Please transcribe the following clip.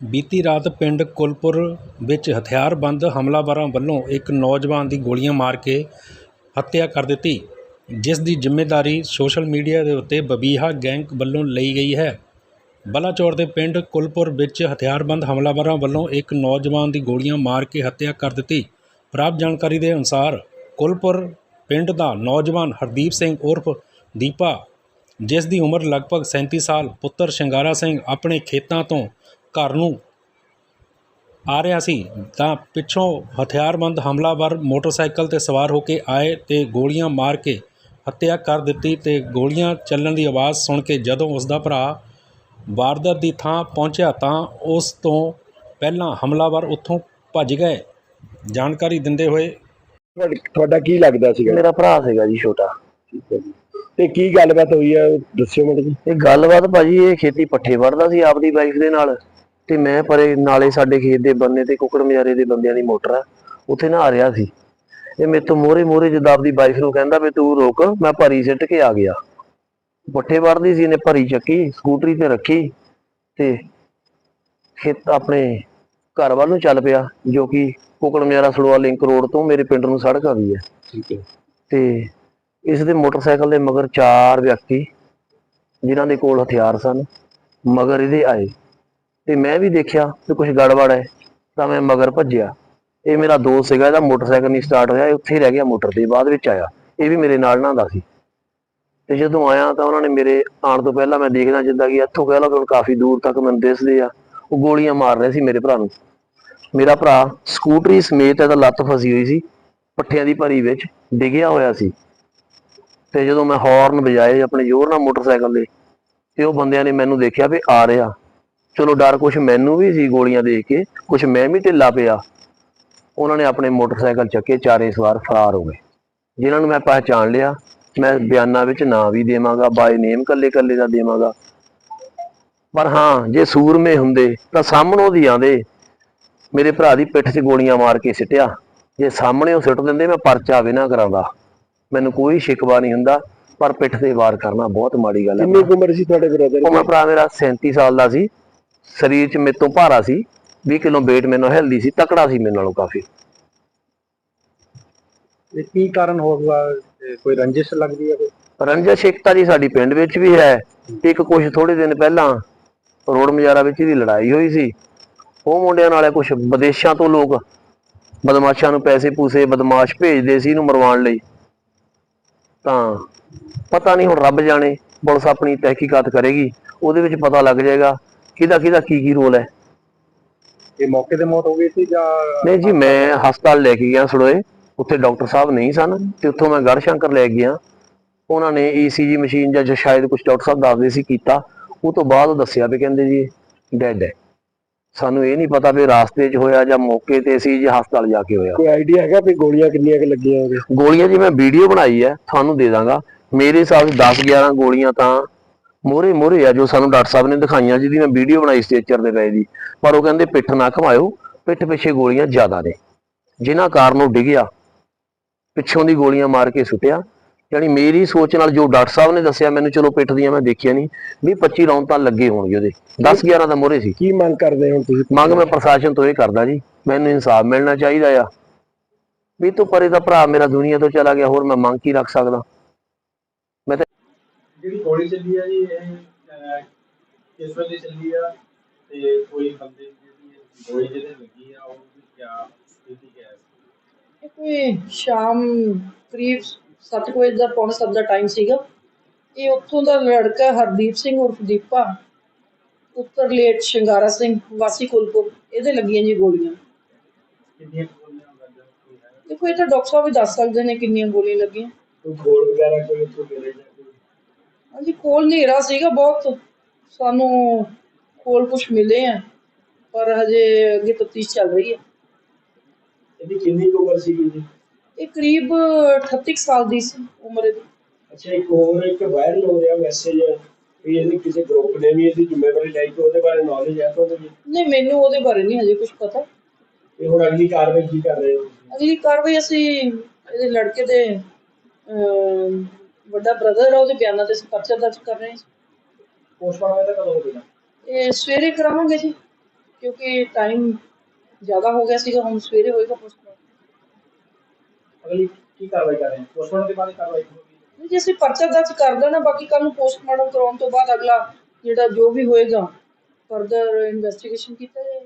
ਬੀਤੀ ਰਾਤ ਪਿੰਡ ਕੁਲਪੁਰ ਵਿੱਚ ਹਥਿਆਰਬੰਦ ਹਮਲਾਵਰਾਂ ਵੱਲੋਂ ਇੱਕ ਨੌਜਵਾਨ ਦੀ ਗੋਲੀਆਂ ਮਾਰ ਕੇ ਹੱਤਿਆ ਕਰ ਦਿੱਤੀ, ਜਿਸ ਦੀ ਜ਼ਿੰਮੇਵਾਰੀ ਸੋਸ਼ਲ ਮੀਡੀਆ ਦੇ ਉੱਤੇ ਬਬੀਹਾ ਗੈਂਗ ਵੱਲੋਂ ਲਈ ਗਈ ਹੈ। ਬਲਾਚੌਰ ਦੇ ਪਿੰਡ ਕੁਲਪੁਰ ਵਿੱਚ ਹਥਿਆਰਬੰਦ ਹਮਲਾਵਰਾਂ ਵੱਲੋਂ ਇੱਕ ਨੌਜਵਾਨ ਦੀ ਗੋਲੀਆਂ ਮਾਰ ਕੇ ਹੱਤਿਆ ਕਰ ਦਿੱਤੀ। ਪ੍ਰਾਪਤ ਜਾਣਕਾਰੀ ਦੇ ਅਨੁਸਾਰ ਕੁਲਪੁਰ ਪਿੰਡ ਦਾ ਨੌਜਵਾਨ ਹਰਦੀਪ ਸਿੰਘ ਉਰਫ ਦੀਪਾ, ਜਿਸ ਦੀ ਉਮਰ ਲਗਭਗ 37 ਸਾਲ, ਪੁੱਤਰ ਸ਼ਿੰਗਾਰਾ ਸਿੰਘ ਆਪਣੇ ਖੇਤਾਂ ਤੋਂ ਘਰ ਨੂੰ ਆ ਰਿਹਾ ਸੀ ਤਾਂ ਪਿੱਛੋਂ ਹਥਿਆਰਬੰਦ ਹਮਲਾਵਰ ਮੋਟਰਸਾਈਕਲ ਤੇ ਸਵਾਰ ਹੋ ਕੇ ਆਏ ਤੇ ਗੋਲੀਆਂ ਮਾਰ ਕੇ ਹੱਤਿਆ ਕਰ ਦਿੱਤੀ ਤੇ ਗੋਲੀਆਂ ਚੱਲਣ ਦੀ ਆਵਾਜ਼ ਸੁਣ ਕੇ ਜਦੋਂ ਉਸ ਦਾ ਭਰਾ ਵਾਰਦਾਤ ਦੀ ਥਾਂ ਪਹੁੰਚਿਆ ਤਾਂ ਉਸ ਤੋਂ ਪਹਿਲਾਂ ਹਮਲਾਵਰ ਉੱਥੋਂ ਭੱਜ ਗਏ। ਜਾਣਕਾਰੀ ਦਿੰਦੇ ਹੋਏ ਤੁਹਾਡ- ਤੁਹਾਡਾ ਕੀ ਲੱਗਦਾ ਸੀਗਾ? ਮੇਰਾ ਭਰਾ ਸੀਗਾ ਜੀ ਛੋਟਾ। ਠੀਕ ਹੈ ਜੀ। ਤੇ ਕੀ ਗੱਲਬਾਤ ਹੋਈ ਹੈ ਦੱਸਿਓ ਮੈਨੂੰ ਜੀ। ਇਹ ਗੱਲਬਾਤ ਭਾਜੀ ਇਹ ਖੇਤੀ ਪੱਠੇ ਵੜਦਾ ਸੀ ਆਪਦੀ ਵਾਈਫ ਦੇ ਨਾਲ। ਤੇ ਮੈਂ ਪਰੇ ਨਾਲੇ ਸਾਡੇ ਖੇਤ ਦੇ ਬੰਨੇ ਤੇ ਕੁੱਕੜ ਮਜਾਰੇ ਦੇ ਬੰਦਿਆਂ ਦੀ ਮੋਟਰ ਆ ਉੱਥੇ ਨਹਾ ਰਿਹਾ ਸੀ। ਇਹ ਮੇਰੇ ਤੋਂ ਮੋਰੇ ਮੋਰੇ ਜਦ ਆਪਦੀ ਵਾਈਫ ਨੂੰ ਕਹਿੰਦਾ ਵੀ ਤੂੰ ਰੁਕ ਮੈਂ ਭਰੀ ਸਿੱਟ ਕੇ ਆ ਗਿਆ। ਪੱਠੇ ਵੜਦੀ ਸੀ ਇਹਨੇ ਭਰੀ ਚੱਕੀ ਸਕੂਟਰੀ ਤੇ ਰੱਖੀ ਤੇ ਖੇਤ ਆਪਣੇ ਘਰ ਵੱਲ ਨੂੰ ਚੱਲ ਪਿਆ ਜੋ ਕਿ ਕੁੱਕੜ ਮਜਾਰਾ ਸੜਵਾ ਲਿੰਕ ਰੋਡ ਤੋਂ ਮੇਰੇ ਪਿੰਡ ਨੂੰ ਸੜਕ ਆ ਗਈ ਹੈ। ਠੀਕ ਹੈ। ਤੇ ਇਸ ਦੇ ਮੋਟਰਸਾਈਕਲ ਦੇ ਮਗਰ ਚਾਰ ਵਿਅਕਤੀ ਜਿਨ੍ਹਾਂ ਦੇ ਕੋਲ ਹਥਿਆਰ ਸਨ ਮਗਰ ਇਹਦੇ ਆਏ। ਤੇ ਮੈਂ ਵੀ ਦੇਖਿਆ ਕਿ ਕੁਝ ਗੜਬੜ ਹੈ, ਤਾਂ ਮੈਂ ਮਗਰ ਭੱਜਿਆ। ਇਹ ਮੇਰਾ ਦੋਸਤ ਸੀਗਾ, ਇਹਦਾ ਮੋਟਰਸਾਈਕਲ ਨਹੀਂ ਸਟਾਰਟ ਹੋਇਆ, ਇਹ ਉੱਥੇ ਹੀ ਰਹਿ ਗਿਆ ਮੋਟਰ ਤੇ ਬਾਅਦ ਵਿੱਚ ਆਇਆ। ਇਹ ਵੀ ਮੇਰੇ ਨਾਲ ਨਹਾਉਂਦਾ ਸੀ। ਤੇ ਜਦੋਂ ਆਇਆ ਤਾਂ ਉਹਨਾਂ ਨੇ ਮੇਰੇ ਆਉਣ ਤੋਂ ਪਹਿਲਾਂ ਮੈਂ ਦੇਖਦਾ ਜਿੱਦਾਂ ਕਿ ਇੱਥੋਂ ਕਹਿ ਲਓ ਕਿ ਹੁਣ ਕਾਫੀ ਦੂਰ ਤੱਕ ਮੈਨੂੰ ਦਿਸਦੇ ਆ। ਉਹ ਗੋਲੀਆਂ ਮਾਰ ਰਹੇ ਸੀ ਮੇਰੇ ਭਰਾ ਨੂੰ। ਮੇਰਾ ਭਰਾ ਸਕੂਟਰੀ ਸਮੇਤ ਇਹਦਾ ਲੱਤ ਫਸੀ ਹੋਈ ਸੀ, ਪੱਠਿਆਂ ਦੀ ਭਰੀ ਵਿੱਚ ਡਿੱਗਿਆ ਹੋਇਆ ਸੀ। ਤੇ ਜਦੋਂ ਮੈਂ ਹਾਰਨ ਵਜਾਏ ਆਪਣੇ ਜ਼ੋਰ ਨਾਲ ਮੋਟਰਸਾਈਕਲ ਦੇ ਤੇ ਉਹ ਬੰਦਿਆਂ ਨੇ ਮੈਨੂੰ ਦੇਖਿਆ ਵੀ ਆ ਰਿਹਾ। ਚਲੋ ਡਰ ਕੁਛ ਮੈਨੂੰ ਵੀ ਸੀ ਗੋਲੀਆਂ ਦੇਖ ਕੇ ਕੁਛ ਮੈਂ ਵੀ ਢਿੱਲਾ ਪਿਆ। ਉਹਨਾਂ ਨੇ ਆਪਣੇ ਮੋਟਰਸਾਈਕਲ ਚੱਕੇ ਚਾਰੇ ਸਵਾਰ ਫਰਾਰ ਹੋ ਗਏ। ਜਿਨ੍ਹਾਂ ਨੂੰ ਮੈਂ ਪਹਿਚਾਣ ਲਿਆ ਮੈਂ ਬਿਆਨਾਂ ਵਿੱਚ ਨਾਂ ਵੀ ਦੇਵਾਂਗਾ ਬਾਈ ਨੇਮ ਕੱਲੇ ਕੱਲੇ ਦਾ ਦੇਵਾਂਗਾ। ਪਰ ਹਾਂ ਜੇ ਸੂਰਮੇ ਹੁੰਦੇ ਤਾਂ ਸਾਹਮਣੋਂ ਦੀ ਆਂਦੇ। ਮੇਰੇ ਭਰਾ ਦੀ ਪਿੱਠ 'ਚ ਗੋਲੀਆਂ ਮਾਰ ਕੇ ਸਿੱਟਿਆ। ਜੇ ਸਾਹਮਣੇ ਉਹ ਸਿੱਟ ਦਿੰਦੇ ਮੈਂ ਪਰਚਾ ਵੀ ਨਾ ਕਰਾਂਦਾ। ਮੈਨੂੰ ਕੋਈ ਸ਼ਿਕਵਾ ਨਹੀਂ ਹੁੰਦਾ ਪਰ ਪਿੱਠ ਤੇ ਵਾਰ ਕਰਨਾ ਬਹੁਤ ਮਾੜੀ ਗੱਲ ਹੈ ਕਿੰਨੀ ਉਮਰ ਸੀ ਤੁਹਾਡੇ ਬ੍ਰਦਰ ਉਹ ਮੈਂ ਭਰਾ ਮੇਰਾ 37 ਸਾਲ ਦਾ ਸੀ। ਸਰੀਰ 'ਚ ਮੇਰੇ ਤੋਂ ਭਾਰਾ ਸੀ 20 ਕਿਲੋ weight ਮੈਨੂੰ ਹੈਲਦੀ ਸੀ ਤਕੜਾ ਸੀ ਮੇਰੇ ਨਾਲੋਂ ਕਾਫੀ। ਇਹ ਕੀ ਕਾਰਨ ਹੋਊਗਾ ਕੋਈ ਰੰਜਿਸ਼ ਲੱਗਦੀ ਹੈ ਕੋਈ? ਰੰਜਸ਼ ਏਕਤਾ ਜੀ ਸਾਡੀ ਪਿੰਡ ਵਿੱਚ ਵੀ ਹੈ ਇੱਕ ਕੁਝ ਥੋੜੇ ਦਿਨ ਪਹਿਲਾਂ ਰੋਡ ਮਜਾਰਾ ਵਿੱਚ ਦੀ ਲੜਾਈ ਹੋਈ ਸੀ। ਉਹ ਮੁੰਡਿਆਂ ਨਾਲੇ ਕੁਝ ਵਿਦੇਸ਼ਾਂ ਤੋਂ ਲੋਕ ਬਦਮਾਸ਼ਾਂ ਨੂੰ ਪੈਸੇ ਪੂਸੇ ਬਦਮਾਸ਼ ਭੇਜਦੇ ਸੀ ਇਹਨੂੰ ਮਰਵਾਉਣ ਲਈ। ਤਾਂ ਪਤਾ ਨਹੀਂ ਹੁਣ ਰੱਬ ਜਾਣੇ ਪੁਲਿਸ ਆਪਣੀ ਤਹਿਕੀਕਾਤ ਕਰੇਗੀ ਉਹਦੇ ਵਿੱਚ ਪਤਾ ਲੱਗ ਜਾਏਗਾ ਕਿਹਦਾ ਕਿਹਦਾ ਕੀ ਕੀ ਰੋਲ ਹੈ? ਇਹ ਮੌਕੇ ਤੇ ਮੌਤ ਹੋ ਗਈ ਸੀ ਜਾਂ ਨਹੀਂ ਜੀ ਮੈਂ ਹਸਪਤਾਲ ਲੈ ਕੇ ਗਿਆ ਸੜੋਏ। ਉੱਥੇ ਡਾਕਟਰ ਸਾਹਿਬ ਨਹੀਂ ਸਨ ਤੇ ਉੱਥੋਂ ਮੈਂ ਗੜਸ਼ੰਕਰ ਲੈ ਗਿਆ। ਉਹਨਾਂ ਨੇ ਈਸੀਜੀ ਮਸ਼ੀਨ ਜਾਂ ਜੋ ਸ਼ਾਇਦ ਕੁਝ ਡਾਕਟਰ ਸਾਹਿਬ ਦੱਸਦੇ ਸੀ ਕੀਤਾ। ਉਹ ਤੋਂ ਬਾਅਦ ਉਹ ਦੱਸਿਆ ਵੀ ਕਹਿੰਦੇ ਜੀ ਡੈਡ ਹੈ। ਸਾਨੂੰ ਇਹ ਨਹੀਂ ਪਤਾ ਵੀ ਰਾਸਤੇ 'ਚ ਹੋਇਆ ਜਾਂ ਮੌਕੇ ਤੇ ਸੀ ਜਾਂ ਹਸਪਤਾਲ ਜਾ ਕੇ ਹੋਇਆ। ਕੋਈ ਆਈਡੀਆ ਹੈਗਾ ਵੀ ਗੋਲੀਆਂ ਕਿੰਨੀਆਂ ਕਿ ਲੱਗੀਆਂ ਉਹਦੇ? ਗੋਲੀਆਂ ਜੀ ਮੈਂ ਵੀਡੀਓ ਬਣਾਈ ਹੈ ਤੁਹਾਨੂੰ ਦੇ ਦਾਂਗਾ। ਮੇਰੇ ਹਿਸਾਬ 10 11 ਗੋਲੀਆਂ ਤਾਂ ਮੋਰੇ ਮੋਰੇ ਆ ਜੋ ਸਾਨੂੰ ਡਾਕਟਰ ਸਾਹਿਬ ਨੇ ਦਿਖਾਈਆਂ ਜਿਹਦੀ ਮੈਂ ਵੀਡੀਓ ਬਣਾਈ ਸਟੇਚਰ ਦੇ ਪਏ ਦੀ। ਪਰ ਉਹ ਕਹਿੰਦੇ ਪਿੱਠ ਨਾ ਘਮਾਇਓ ਪਿੱਠ ਪਿੱਛੇ ਗੋਲੀਆਂ ਜ਼ਿਆਦਾ ਨੇ। ਜਿਨ੍ਹਾਂ ਕਾਰਨ ਉਹ ਡਿੱਗਿਆ ਪਿੱਛੋਂ ਦੀ ਗੋਲੀਆਂ ਮਾਰ ਕੇ ਸੁੱਟਿਆ। ਯਾਨੀ ਮੇਰੀ ਸੋਚ ਨਾਲ ਜੋ ਡਾਕਟਰ ਸਾਹਿਬ ਨੇ ਦੱਸਿਆ ਮੈਨੂੰ ਚਲੋ ਪਿੱਠ ਦੀਆਂ ਮੈਂ ਦੇਖਿਆ ਨਹੀਂ। ਵੀ 25 ਰੌਂਦ ਤਾਂ ਲੱਗੇ ਹੋਣਗੇ ਉਹਦੇ। 10 11 ਦਾ ਮੋਰੇ ਸੀ। ਕੀ ਮੰਗ ਕਰਦੇ ਹੋ ਤੁਸੀਂ? ਮੰਗ ਮੈਂ ਪ੍ਰਸ਼ਾਸਨ ਤੋਂ ਇਹ ਕਰਦਾ ਜੀ। ਮੈਨੂੰ ਇਨਸਾਫ ਮਿਲਣਾ ਚਾਹੀਦਾ ਆ। ਵੀ ਤੂੰ ਪਰੇ ਦਾ ਭਰਾ ਮੇਰਾ ਦੁਨੀਆ ਤੋਂ ਚਲਾ ਗਿਆ ਹੋਰ ਮੈਂ ਮੰਗ ਕੀ ਰੱਖ ਸਕਦਾ? ਜਿਹੜੀ ਗੋਲੀ ਚੱਲੀ ਆ ਜੀ ਇਹ ਅਹ, ਕਿਸ ਵੇਲੇ ਚੱਲੀ ਆ? ਤੇ ਕੋਈ ਬੰਦੇ ਦੀ ਜਿਹੜੀ ਗੋਲੀ ਜਿਹਦੇ ਲੱਗੀ ਆ ਉਹਦੀ ਕਿਆ ਸਥਿਤੀ ਹੈ? ਇਹ ਕੋਈ ਸ਼ਾਮ ਕਰੀਬ 7 ਵਜੇ ਦਾ ਪੌਣੇ ਸੱਤ ਦਾ ਟਾਈਮ ਸੀਗਾ। ਇਹ ਉੱਥੋਂ ਦਾ ਲੜਕਾ ਹਰਦੀਪ ਸਿੰਘ ਉਰਫ ਦੀਪਾ ਉੱਤਰ ਲੇਟ ਸ਼ਿੰਗਾਰਾ ਸਿੰਘ ਵਾਸੀ ਕੁਲਪੁਰ ਇਹਦੇ ਲੱਗੀਆਂ ਜੀ ਗੋਲੀਆਂ। ਕਿੰਨੀਆਂ ਕੁ ਗੋਲੀਆਂ ਲੱਗੀਆਂ ਕੋਈ ਹੈ? ਦੇਖੋ ਇਹ ਤਾਂ ਡਾਕਟਰ ਸਾਹਿਬ ਵੀ ਦੱਸ ਸਕਦੇ ਨੇ ਕਿੰਨੀਆਂ ਗੋਲੀਆਂ ਲੱਗੀਆਂ। ਕੋਈ ਗੋਲ ਵਗੈਰਾ ਕੋਈ ਉੱਥੋਂ ਮਿਲੇ ਜਾਂ ਹਾਂਜੀ ਕੋਲ ਹਨੇਰਾ ਸੀਗਾ ਬਹੁਤ। ਸਾਨੂੰ ਕੋਲ ਕੁਝ ਮਿਲੇ ਆ ਪਰ ਹਜੇ ਅੱਗੇ ਤਫਤੀਸ਼ ਚੱਲ ਰਹੀ ਹੈ ਇਹਦੀ ਕਿੰਨੀ ਕੁ ਉਮਰ ਸੀਗੀ ਜੀ ਇਹ ਕਰੀਬ 38 ਕੁ ਸਾਲ ਦੀ ਸੀ ਉਮਰ ਇਹਦੀ। ਅੱਛਾ ਇੱਕ ਹੋਰ ਇੱਕ ਵਾਇਰਲ ਹੋ ਰਿਹਾ ਮੈਸੇਜ ਵੀ ਇਹਦੀ ਕਿਸੇ ਗਰੁੱਪ ਨੇ ਵੀ ਇਹਦੀ ਜ਼ਿੰਮੇਵਾਰੀ ਲਈ ਤੇ ਉਹਦੇ ਬਾਰੇ ਨੌਲੇਜ ਹੈ ਤੁਹਾਨੂੰ ਨਹੀਂ ਮੈਨੂੰ ਉਹਦੇ ਬਾਰੇ ਨਹੀਂ ਹਜੇ ਕੁਝ ਪਤਾ। ਤੇ ਹੁਣ ਅਗਲੀ ਕਾਰਵਾਈ ਕੀ ਕਰ ਰਹੇ ਹੋ ਅਗਲੀ ਕਾਰਵਾਈ ਅਸੀਂ ਇਹਦੇ ਲੜਕੇ ਦੇ ਵੱਡਾ ਬ੍ਰਦਰ ਆ ਉਹਦੇ ਬਿਆਨਾਂ ਤੇ ਅਸੀਂ ਪਰਚਾ ਦਰਜ ਕਰ ਰਹੇ ਹਾਂ ਪੋਸਟਮਾਰਟਮ ਇਹਦਾ ਕਦੋਂ ਹੋਵੇਗਾ ਇਹ ਸਵੇਰੇ ਕਰਾਵਾਂਗੇ ਜੀ ਕਿਉਂਕਿ ਟਾਈਮ ਜ਼ਿਆਦਾ ਹੋ ਗਿਆ ਸੀਗਾ ਹੁਣ ਸਵੇਰੇ ਹੋਏਗਾ ਪੋਸਟਮਾਰਟਮ। ਅਗਲੀ ਕੀ ਕਾਰਵਾਈ ਕਰ ਰਹੇ ਹੋ? ਪੋਸਟਮਾਰਟਮ ਦੇ ਬਾਅਦ ਕਾਰਵਾਈ ਹੋਵੇਗੀ ਨਹੀਂ ਜੇ ਅਸੀਂ ਪਰਚਾ ਦਰਜ ਕਰ ਦੇਣਾ ਬਾਕੀ ਕੱਲ ਨੂੰ ਪੋਸਟਮਾਰਟਮ ਕਰਾਉਣ ਤੋਂ ਬਾਅਦ ਅਗਲਾ ਜਿਹੜਾ ਜੋ ਵੀ ਹੋਏਗਾ ਫਰਦਰ ਇਨਵੈਸਟੀਗੇਸ਼ਨ ਕੀਤਾ ਜਾਏਗਾ।